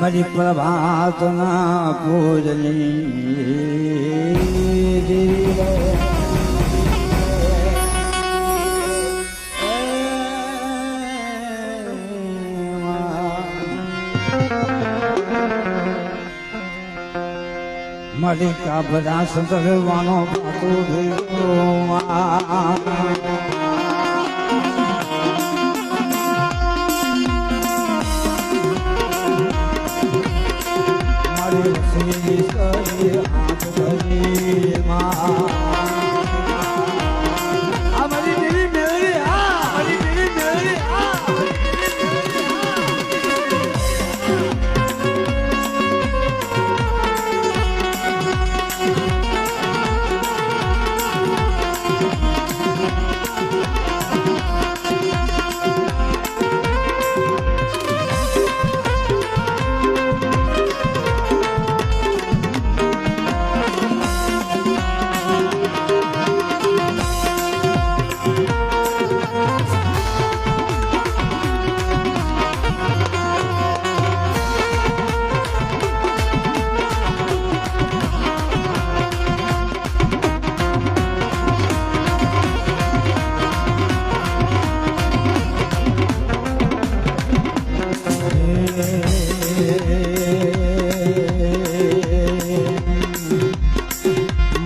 మరి ప్రభాతనా పూజలి મારી કાબરા સંતરવાનો પાતું ભેગો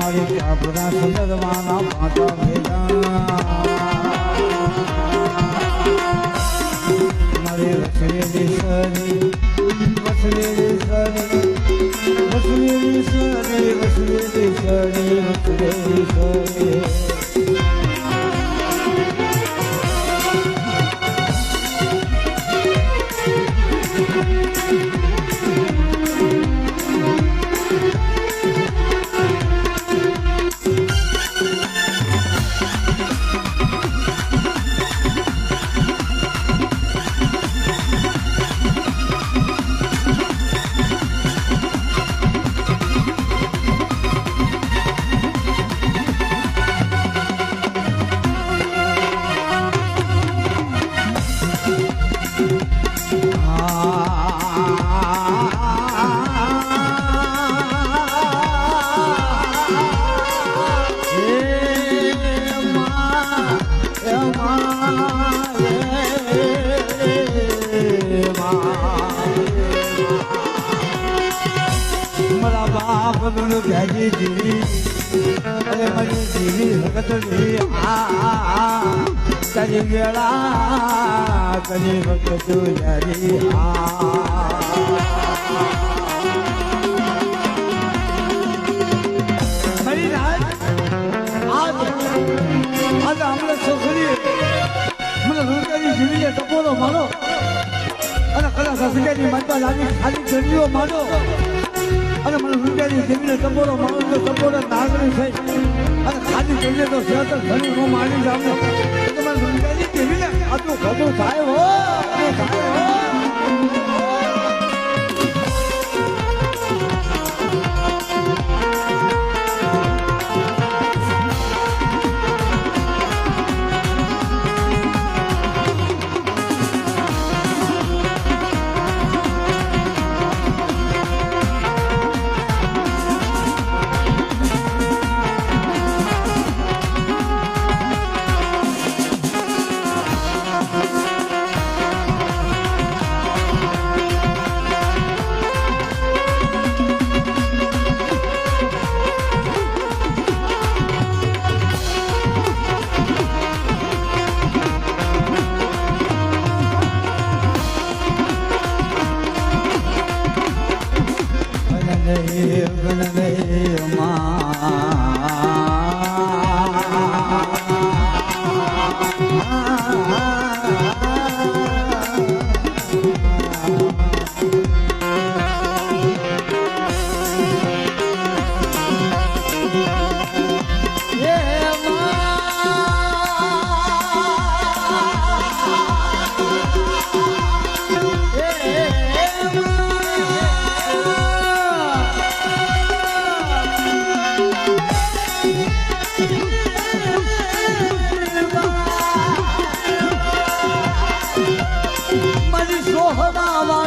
મારી કાબરા સંદરવાના પાટા ભેગા મારી વસવેલી સરી વસવેલી સરી વસવેલી સરી વસવેલી સરી વસવેલી સરી બાપનું જીવી. અરે મારી જીવી ભગત જીવી આ. તારી વેળા તારી ભગત આ. રાત આજ રૂપિયાની જીવીને ટપોરો મારો. અને કદાચ હસગાની માતા લાગી ખાલી જરીઓ મારો અને મને રૂપિયાની જમીને ટપોરો માણસ તો ટપોરો નાગરી થઈ. અને ખાલી જરીએ તો શેતર ઘણી હું મારી જ આપણે મને રૂપિયાની જમીને આટલું ખબર થાય હો થાય હો.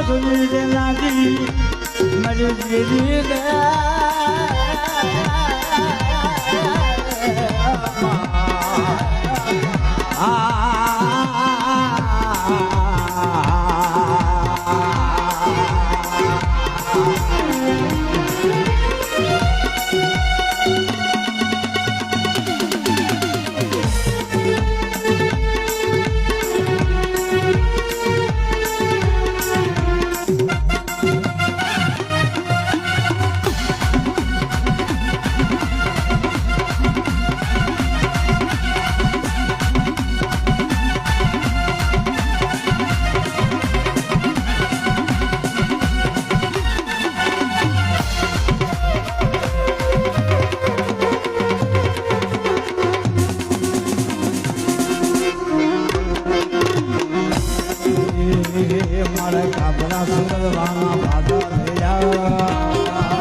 સુની નાજી મરી ગીરી દે મારા કાપડા સુરવાના ભાદા થયા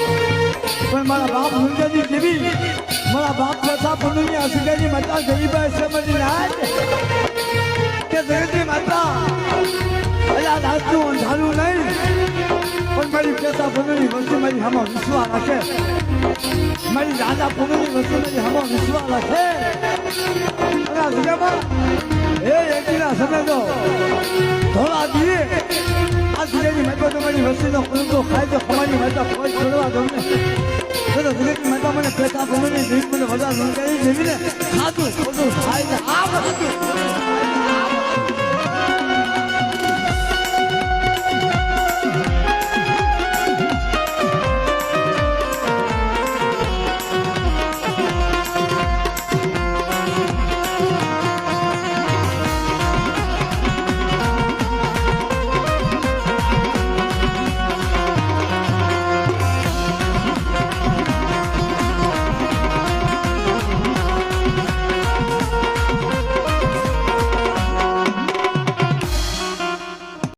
પણ મારા બાપ મુંડની જેવી. મારા બાપ પ્રથા પુનની અસુગાની માતા ગરીબાઈ સમજી આજ કે જગતની માતા અલા રાજનું અંધારું નહીં. પણ મારી પેસા પુનની વસ્તુ મારી હામાં વિશ્વાસ રાખે. મારી દાદા પુનની વસ્તુ મારી હામાં વિશ્વાસ રાખે. અને આ જગ્યામાં એ એકીના સમજો ધોળા દીએ. આ જગ્યાની મતો તમારી વસ્તુનો ખાય તો ખમાની માતા કોઈ છોડવા ને તો તો જગતની માતા મને પેસા પુનની દેવી મને વધારે સંસ્કારી દેવીને ખાધું, બધું ખાય ને આ બધું.